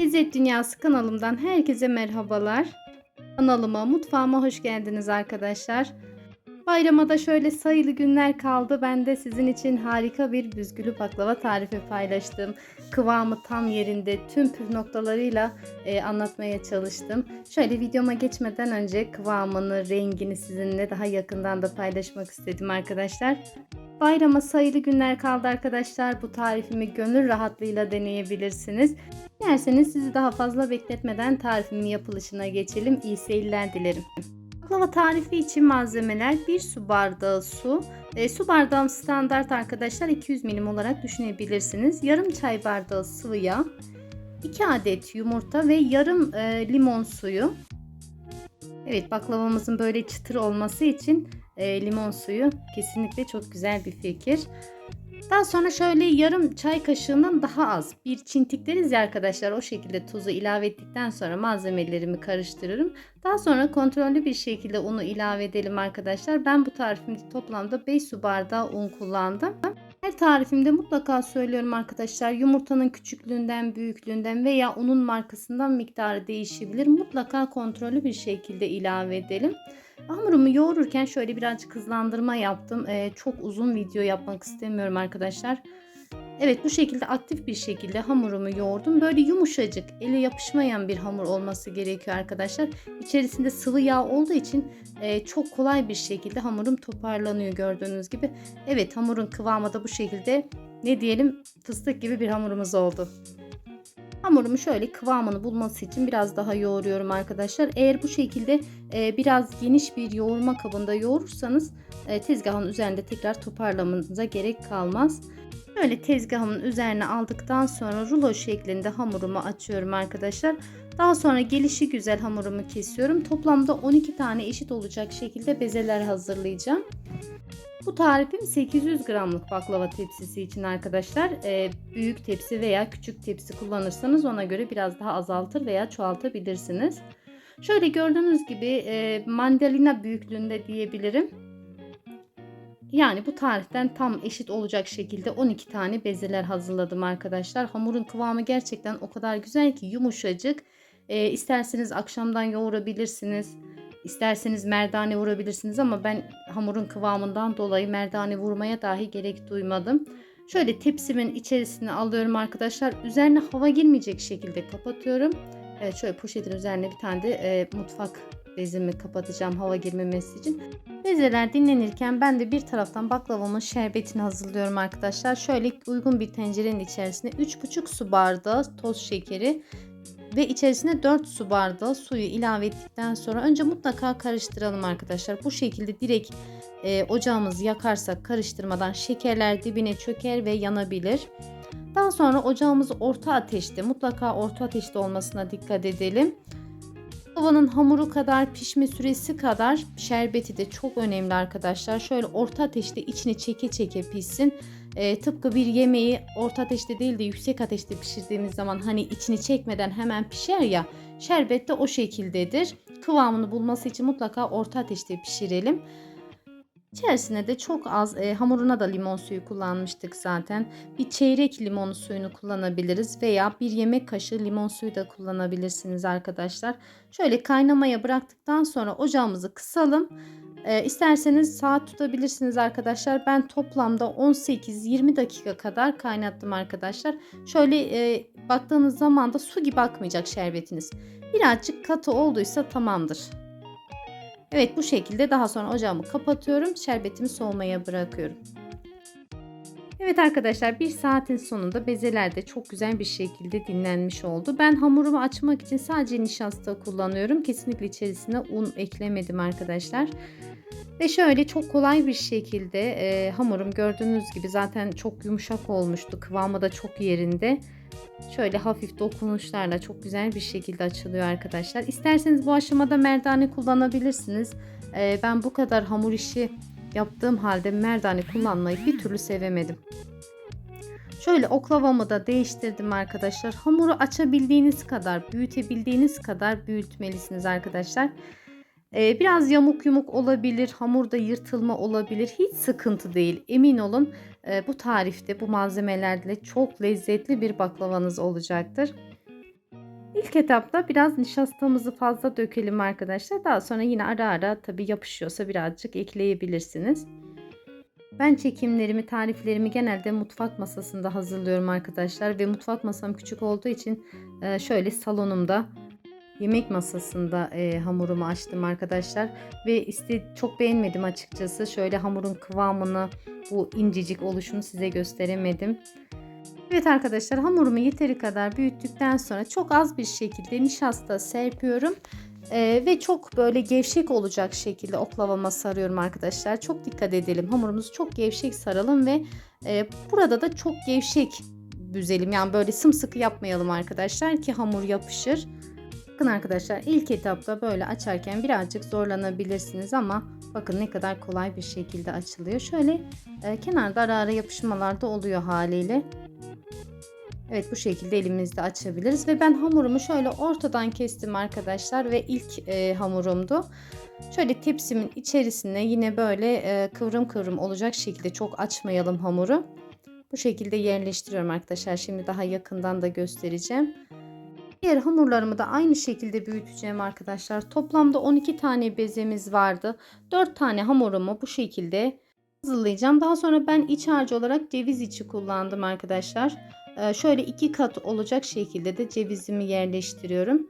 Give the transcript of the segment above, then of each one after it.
Lezzet Dünyası kanalımdan herkese merhabalar. Kanalıma, mutfağıma hoş geldiniz arkadaşlar. Bayrama da şöyle sayılı günler kaldı. Ben de sizin için harika bir büzgülü baklava tarifi paylaştım. Kıvamı tam yerinde tüm püf noktalarıyla e, anlatmaya çalıştım. Şöyle videoma geçmeden önce kıvamını, rengini sizinle daha yakından da paylaşmak istedim arkadaşlar. Bayrama sayılı günler kaldı arkadaşlar. Bu tarifimi gönül rahatlığıyla deneyebilirsiniz. Dilerseniz sizi daha fazla bekletmeden tarifimin yapılışına geçelim. İyi seyirler dilerim. Baklava tarifi için malzemeler 1 su bardağı su. E, su bardağım standart arkadaşlar 200 milim olarak düşünebilirsiniz. Yarım çay bardağı sıvı yağ. 2 adet yumurta ve yarım e, limon suyu. Evet baklavamızın böyle çıtır olması için e, limon suyu kesinlikle çok güzel bir fikir. Daha sonra şöyle yarım çay kaşığından daha az bir çintik deriz ya arkadaşlar o şekilde tuzu ilave ettikten sonra malzemelerimi karıştırırım. Daha sonra kontrollü bir şekilde unu ilave edelim arkadaşlar. Ben bu tarifimde toplamda 5 su bardağı un kullandım. Her tarifimde mutlaka söylüyorum arkadaşlar yumurtanın küçüklüğünden, büyüklüğünden veya unun markasından miktarı değişebilir. Mutlaka kontrollü bir şekilde ilave edelim. Hamurumu yoğururken şöyle birazcık hızlandırma yaptım. Ee, çok uzun video yapmak istemiyorum arkadaşlar. Evet bu şekilde aktif bir şekilde hamurumu yoğurdum. Böyle yumuşacık, ele yapışmayan bir hamur olması gerekiyor arkadaşlar. İçerisinde sıvı yağ olduğu için e, çok kolay bir şekilde hamurum toparlanıyor gördüğünüz gibi. Evet hamurun kıvamı da bu şekilde ne diyelim fıstık gibi bir hamurumuz oldu. Hamurumu şöyle kıvamını bulması için biraz daha yoğuruyorum arkadaşlar. Eğer bu şekilde e, biraz geniş bir yoğurma kabında yoğurursanız e, tezgahın üzerinde tekrar toparlamanıza gerek kalmaz. Böyle tezgahımın üzerine aldıktan sonra rulo şeklinde hamurumu açıyorum arkadaşlar. Daha sonra gelişi güzel hamurumu kesiyorum. Toplamda 12 tane eşit olacak şekilde bezeler hazırlayacağım. Bu tarifim 800 gramlık baklava tepsisi için arkadaşlar. Ee, büyük tepsi veya küçük tepsi kullanırsanız ona göre biraz daha azaltır veya çoğaltabilirsiniz. Şöyle gördüğünüz gibi e, mandalina büyüklüğünde diyebilirim. Yani bu tariften tam eşit olacak şekilde 12 tane bezeler hazırladım arkadaşlar. Hamurun kıvamı gerçekten o kadar güzel ki yumuşacık. E, isterseniz akşamdan yoğurabilirsiniz. İsterseniz merdane vurabilirsiniz ama ben hamurun kıvamından dolayı merdane vurmaya dahi gerek duymadım. Şöyle tepsimin içerisine alıyorum arkadaşlar. Üzerine hava girmeyecek şekilde kapatıyorum. Evet şöyle poşetin üzerine bir tane de e, mutfak bezimi kapatacağım hava girmemesi için. Bezeler dinlenirken ben de bir taraftan baklavamın şerbetini hazırlıyorum arkadaşlar. Şöyle uygun bir tencerenin içerisine 3,5 su bardağı toz şekeri ve içerisine 4 su bardağı suyu ilave ettikten sonra önce mutlaka karıştıralım arkadaşlar. Bu şekilde direkt e, ocağımızı yakarsak karıştırmadan şekerler dibine çöker ve yanabilir. Daha sonra ocağımızı orta ateşte mutlaka orta ateşte olmasına dikkat edelim. Havanın hamuru kadar pişme süresi kadar şerbeti de çok önemli arkadaşlar. Şöyle orta ateşte içini çeke çeke pişsin. E, tıpkı bir yemeği orta ateşte değil de yüksek ateşte pişirdiğimiz zaman hani içini çekmeden hemen pişer ya. Şerbet de o şekildedir. Kıvamını bulması için mutlaka orta ateşte pişirelim. İçerisine de çok az e, hamuruna da limon suyu kullanmıştık zaten. Bir çeyrek limon suyunu kullanabiliriz veya bir yemek kaşığı limon suyu da kullanabilirsiniz arkadaşlar. Şöyle kaynamaya bıraktıktan sonra ocağımızı kısalım. E, isterseniz saat tutabilirsiniz arkadaşlar. Ben toplamda 18-20 dakika kadar kaynattım arkadaşlar. Şöyle e, baktığınız zaman da su gibi akmayacak şerbetiniz. Birazcık katı olduysa tamamdır. Evet bu şekilde daha sonra ocağımı kapatıyorum. Şerbetimi soğumaya bırakıyorum. Evet arkadaşlar bir saatin sonunda bezeler de çok güzel bir şekilde dinlenmiş oldu. Ben hamurumu açmak için sadece nişasta kullanıyorum. Kesinlikle içerisine un eklemedim arkadaşlar. Ve şöyle çok kolay bir şekilde e, hamurum gördüğünüz gibi zaten çok yumuşak olmuştu. Kıvamı da çok yerinde. Şöyle hafif dokunuşlarla çok güzel bir şekilde açılıyor arkadaşlar. İsterseniz bu aşamada merdane kullanabilirsiniz. Ee, ben bu kadar hamur işi yaptığım halde merdane kullanmayı bir türlü sevemedim. Şöyle oklavamı da değiştirdim arkadaşlar. Hamuru açabildiğiniz kadar, büyütebildiğiniz kadar büyütmelisiniz arkadaşlar. Ee, biraz yamuk yumuk olabilir, hamurda yırtılma olabilir. Hiç sıkıntı değil. Emin olun e, bu tarifte bu malzemelerle çok lezzetli bir baklavanız olacaktır. İlk etapta biraz nişastamızı fazla dökelim arkadaşlar. Daha sonra yine ara ara tabi yapışıyorsa birazcık ekleyebilirsiniz. Ben çekimlerimi, tariflerimi genelde mutfak masasında hazırlıyorum arkadaşlar. Ve mutfak masam küçük olduğu için e, şöyle salonumda yemek masasında e, hamurumu açtım arkadaşlar. Ve iste çok beğenmedim açıkçası. Şöyle hamurun kıvamını, bu incecik oluşunu size gösteremedim. Evet arkadaşlar hamurumu yeteri kadar büyüttükten sonra çok az bir şekilde nişasta serpiyorum. Ee, ve çok böyle gevşek olacak şekilde oklavama sarıyorum arkadaşlar. Çok dikkat edelim. Hamurumuzu çok gevşek saralım ve e, burada da çok gevşek büzelim. Yani böyle sımsıkı yapmayalım arkadaşlar ki hamur yapışır. Bakın arkadaşlar ilk etapta böyle açarken birazcık zorlanabilirsiniz ama bakın ne kadar kolay bir şekilde açılıyor. Şöyle e, kenarda ara ara yapışmalar da oluyor haliyle. Evet bu şekilde elimizde açabiliriz ve ben hamurumu şöyle ortadan kestim arkadaşlar ve ilk e, hamurumdu. Şöyle tepsimin içerisine yine böyle e, kıvrım kıvrım olacak şekilde çok açmayalım hamuru. Bu şekilde yerleştiriyorum arkadaşlar. Şimdi daha yakından da göstereceğim. Diğer hamurlarımı da aynı şekilde büyüteceğim arkadaşlar. Toplamda 12 tane bezemiz vardı. 4 tane hamurumu bu şekilde hazırlayacağım. Daha sonra ben iç harcı olarak ceviz içi kullandım arkadaşlar. Ee, şöyle iki kat olacak şekilde de cevizimi yerleştiriyorum.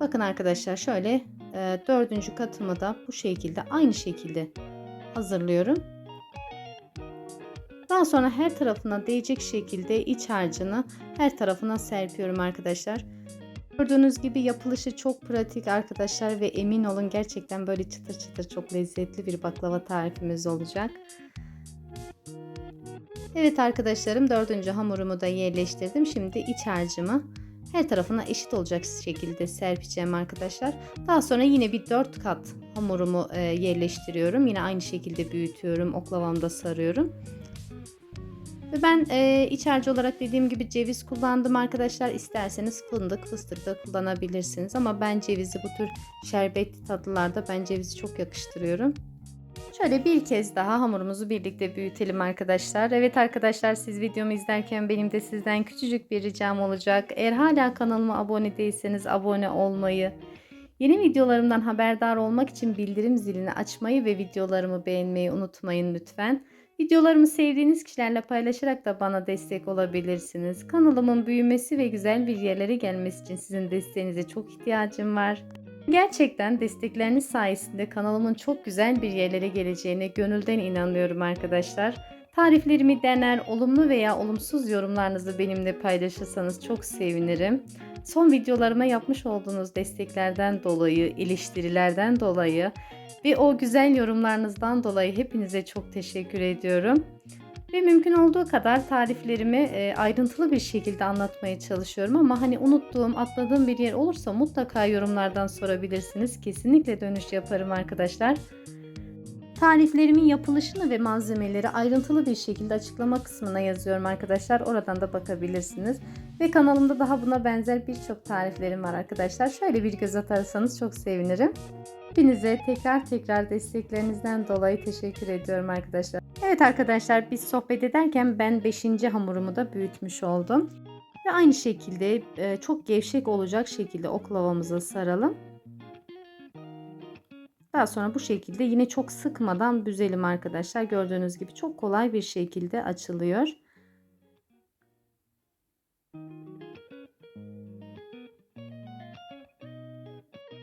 Bakın arkadaşlar şöyle e, dördüncü katımı da bu şekilde aynı şekilde hazırlıyorum. Daha sonra her tarafına değecek şekilde iç harcını her tarafına serpiyorum arkadaşlar. Gördüğünüz gibi yapılışı çok pratik arkadaşlar ve emin olun gerçekten böyle çıtır çıtır çok lezzetli bir baklava tarifimiz olacak. Evet arkadaşlarım dördüncü hamurumu da yerleştirdim. Şimdi iç harcımı her tarafına eşit olacak şekilde serpeceğim arkadaşlar. Daha sonra yine bir dört kat hamurumu e, yerleştiriyorum. Yine aynı şekilde büyütüyorum. Oklavamda sarıyorum. Ve ben e, iç harcı olarak dediğim gibi ceviz kullandım arkadaşlar. İsterseniz fındık, fıstık da kullanabilirsiniz. Ama ben cevizi bu tür şerbetli tatlılarda ben cevizi çok yakıştırıyorum. Şöyle bir kez daha hamurumuzu birlikte büyütelim arkadaşlar. Evet arkadaşlar siz videomu izlerken benim de sizden küçücük bir ricam olacak. Eğer hala kanalıma abone değilseniz abone olmayı, yeni videolarımdan haberdar olmak için bildirim zilini açmayı ve videolarımı beğenmeyi unutmayın lütfen. Videolarımı sevdiğiniz kişilerle paylaşarak da bana destek olabilirsiniz. Kanalımın büyümesi ve güzel bir yerlere gelmesi için sizin desteğinize çok ihtiyacım var. Gerçekten destekleriniz sayesinde kanalımın çok güzel bir yerlere geleceğine gönülden inanıyorum arkadaşlar. Tariflerimi dener, olumlu veya olumsuz yorumlarınızı benimle paylaşırsanız çok sevinirim. Son videolarıma yapmış olduğunuz desteklerden dolayı, eleştirilerden dolayı ve o güzel yorumlarınızdan dolayı hepinize çok teşekkür ediyorum. Ve mümkün olduğu kadar tariflerimi e, ayrıntılı bir şekilde anlatmaya çalışıyorum ama hani unuttuğum, atladığım bir yer olursa mutlaka yorumlardan sorabilirsiniz. Kesinlikle dönüş yaparım arkadaşlar. Tariflerimin yapılışını ve malzemeleri ayrıntılı bir şekilde açıklama kısmına yazıyorum arkadaşlar. Oradan da bakabilirsiniz. Ve kanalımda daha buna benzer birçok tariflerim var arkadaşlar. Şöyle bir göz atarsanız çok sevinirim. Hepinize tekrar tekrar desteklerinizden dolayı teşekkür ediyorum arkadaşlar. Evet arkadaşlar biz sohbet ederken ben 5. hamurumu da büyütmüş oldum. Ve aynı şekilde e, çok gevşek olacak şekilde oklavamızı saralım. Daha sonra bu şekilde yine çok sıkmadan büzelim arkadaşlar. Gördüğünüz gibi çok kolay bir şekilde açılıyor.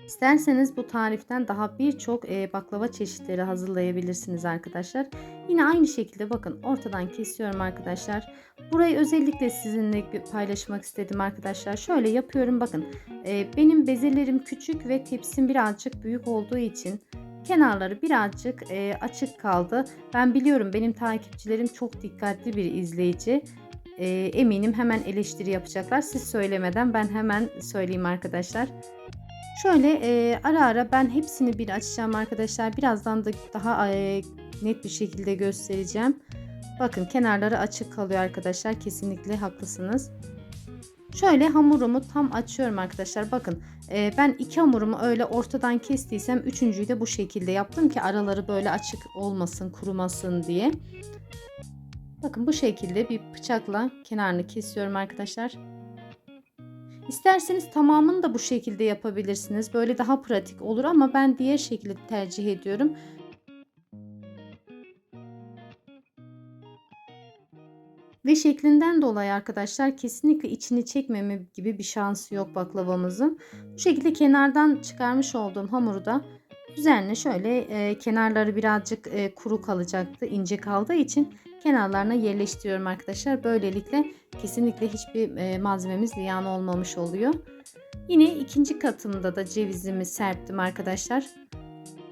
İsterseniz bu tariften daha birçok e, baklava çeşitleri hazırlayabilirsiniz arkadaşlar. Yine aynı şekilde bakın ortadan kesiyorum arkadaşlar. Burayı özellikle sizinle paylaşmak istedim arkadaşlar. Şöyle yapıyorum bakın. E, benim bezelerim küçük ve tepsim birazcık büyük olduğu için kenarları birazcık e, açık kaldı. Ben biliyorum benim takipçilerim çok dikkatli bir izleyici. E, eminim hemen eleştiri yapacaklar. Siz söylemeden ben hemen söyleyeyim arkadaşlar. Şöyle e, ara ara ben hepsini bir açacağım arkadaşlar. Birazdan da daha e, net bir şekilde göstereceğim. Bakın kenarları açık kalıyor arkadaşlar. Kesinlikle haklısınız. Şöyle hamurumu tam açıyorum arkadaşlar. Bakın e, ben iki hamurumu öyle ortadan kestiysem üçüncüyü de bu şekilde yaptım ki araları böyle açık olmasın, kurumasın diye. Bakın bu şekilde bir bıçakla kenarını kesiyorum arkadaşlar. İsterseniz tamamını da bu şekilde yapabilirsiniz. Böyle daha pratik olur ama ben diğer şekilde tercih ediyorum. Ve şeklinden dolayı arkadaşlar kesinlikle içini çekmeme gibi bir şansı yok baklavamızın. Bu şekilde kenardan çıkarmış olduğum hamuru da üzerine şöyle e, kenarları birazcık e, kuru kalacaktı. ince kaldığı için kenarlarına yerleştiriyorum arkadaşlar. Böylelikle kesinlikle hiçbir e, malzememiz ziyan olmamış oluyor. Yine ikinci katımda da cevizimi serptim arkadaşlar.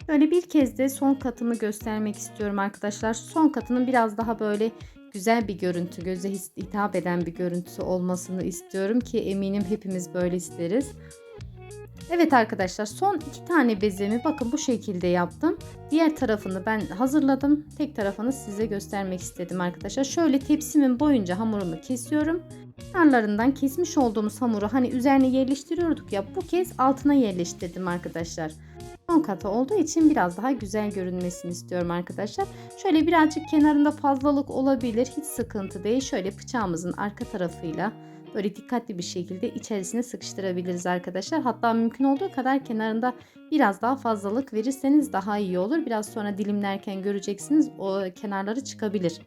Böyle bir kez de son katımı göstermek istiyorum arkadaşlar. Son katının biraz daha böyle güzel bir görüntü, göze hitap eden bir görüntüsü olmasını istiyorum ki eminim hepimiz böyle isteriz. Evet arkadaşlar son iki tane bezemi bakın bu şekilde yaptım. Diğer tarafını ben hazırladım. Tek tarafını size göstermek istedim arkadaşlar. Şöyle tepsimin boyunca hamurumu kesiyorum. Kenarlarından kesmiş olduğumuz hamuru hani üzerine yerleştiriyorduk ya bu kez altına yerleştirdim arkadaşlar. Son katı olduğu için biraz daha güzel görünmesini istiyorum arkadaşlar. Şöyle birazcık kenarında fazlalık olabilir. Hiç sıkıntı değil. Şöyle bıçağımızın arka tarafıyla böyle dikkatli bir şekilde içerisine sıkıştırabiliriz arkadaşlar. Hatta mümkün olduğu kadar kenarında biraz daha fazlalık verirseniz daha iyi olur. Biraz sonra dilimlerken göreceksiniz o kenarları çıkabilir.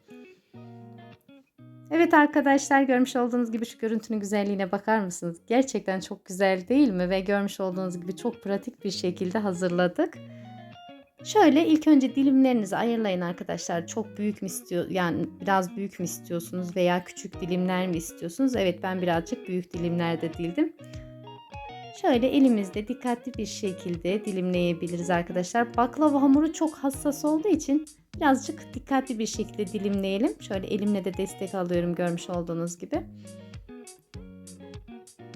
Evet arkadaşlar görmüş olduğunuz gibi şu görüntünün güzelliğine bakar mısınız? Gerçekten çok güzel değil mi? Ve görmüş olduğunuz gibi çok pratik bir şekilde hazırladık. Şöyle ilk önce dilimlerinizi ayırlayın arkadaşlar. Çok büyük mü istiyor yani biraz büyük mü istiyorsunuz veya küçük dilimler mi istiyorsunuz? Evet ben birazcık büyük dilimlerde dildim. Şöyle elimizde dikkatli bir şekilde dilimleyebiliriz arkadaşlar. Baklava hamuru çok hassas olduğu için birazcık dikkatli bir şekilde dilimleyelim. Şöyle elimle de destek alıyorum görmüş olduğunuz gibi.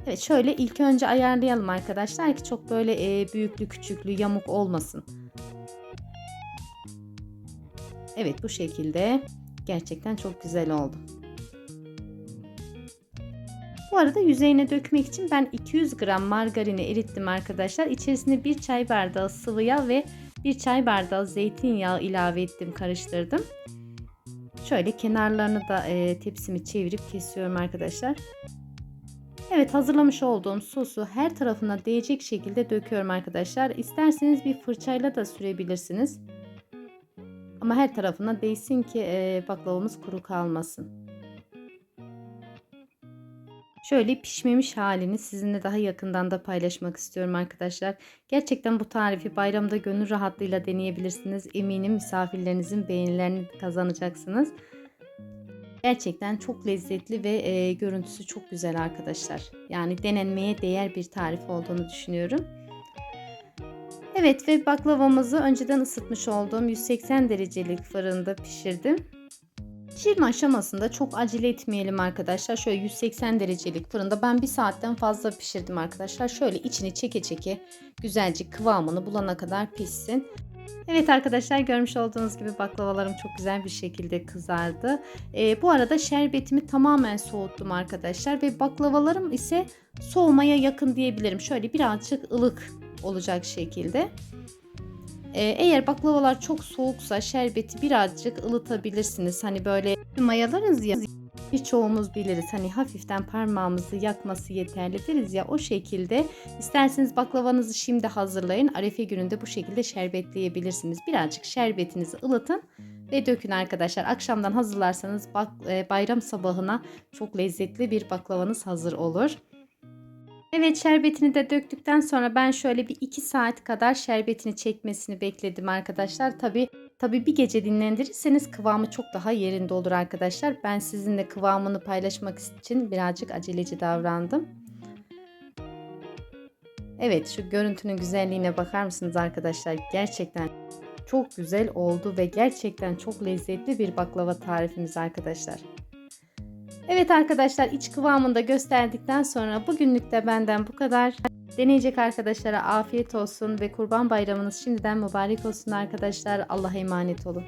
Evet şöyle ilk önce ayarlayalım arkadaşlar ki çok böyle büyüklü küçüklü yamuk olmasın. Evet bu şekilde gerçekten çok güzel oldu. Bu arada yüzeyine dökmek için ben 200 gram margarini erittim arkadaşlar. İçerisine 1 çay bardağı sıvı yağ ve 1 çay bardağı zeytinyağı ilave ettim karıştırdım. Şöyle kenarlarını da e, tepsimi çevirip kesiyorum arkadaşlar. Evet hazırlamış olduğum sosu her tarafına değecek şekilde döküyorum arkadaşlar. İsterseniz bir fırçayla da sürebilirsiniz. Ama her tarafına değsin ki e, baklavamız kuru kalmasın. Şöyle pişmemiş halini sizinle daha yakından da paylaşmak istiyorum arkadaşlar. Gerçekten bu tarifi bayramda gönül rahatlığıyla deneyebilirsiniz. Eminim misafirlerinizin beğenilerini kazanacaksınız. Gerçekten çok lezzetli ve e, görüntüsü çok güzel arkadaşlar. Yani denenmeye değer bir tarif olduğunu düşünüyorum. Evet ve baklavamızı önceden ısıtmış olduğum 180 derecelik fırında pişirdim. Pişirme aşamasında çok acele etmeyelim arkadaşlar. Şöyle 180 derecelik fırında ben bir saatten fazla pişirdim arkadaşlar. Şöyle içini çeke çeke güzelce kıvamını bulana kadar pişsin. Evet arkadaşlar görmüş olduğunuz gibi baklavalarım çok güzel bir şekilde kızardı. Ee, bu arada şerbetimi tamamen soğuttum arkadaşlar ve baklavalarım ise soğumaya yakın diyebilirim. Şöyle birazcık ılık olacak şekilde. Ee, eğer baklavalar çok soğuksa şerbeti birazcık ılıtabilirsiniz. Hani böyle mayalarız ya birçoğumuz biliriz. Hani hafiften parmağımızı yakması yeterli ya o şekilde. İsterseniz baklavanızı şimdi hazırlayın. Arefe gününde bu şekilde şerbetleyebilirsiniz. Birazcık şerbetinizi ılıtın ve dökün arkadaşlar. Akşamdan hazırlarsanız bak, e, bayram sabahına çok lezzetli bir baklavanız hazır olur. Evet şerbetini de döktükten sonra ben şöyle bir 2 saat kadar şerbetini çekmesini bekledim arkadaşlar. Tabi tabi bir gece dinlendirirseniz kıvamı çok daha yerinde olur arkadaşlar. Ben sizinle kıvamını paylaşmak için birazcık aceleci davrandım. Evet şu görüntünün güzelliğine bakar mısınız arkadaşlar? Gerçekten çok güzel oldu ve gerçekten çok lezzetli bir baklava tarifimiz arkadaşlar. Evet arkadaşlar iç kıvamını da gösterdikten sonra bugünlük de benden bu kadar. Deneyecek arkadaşlara afiyet olsun ve kurban bayramınız şimdiden mübarek olsun arkadaşlar. Allah'a emanet olun.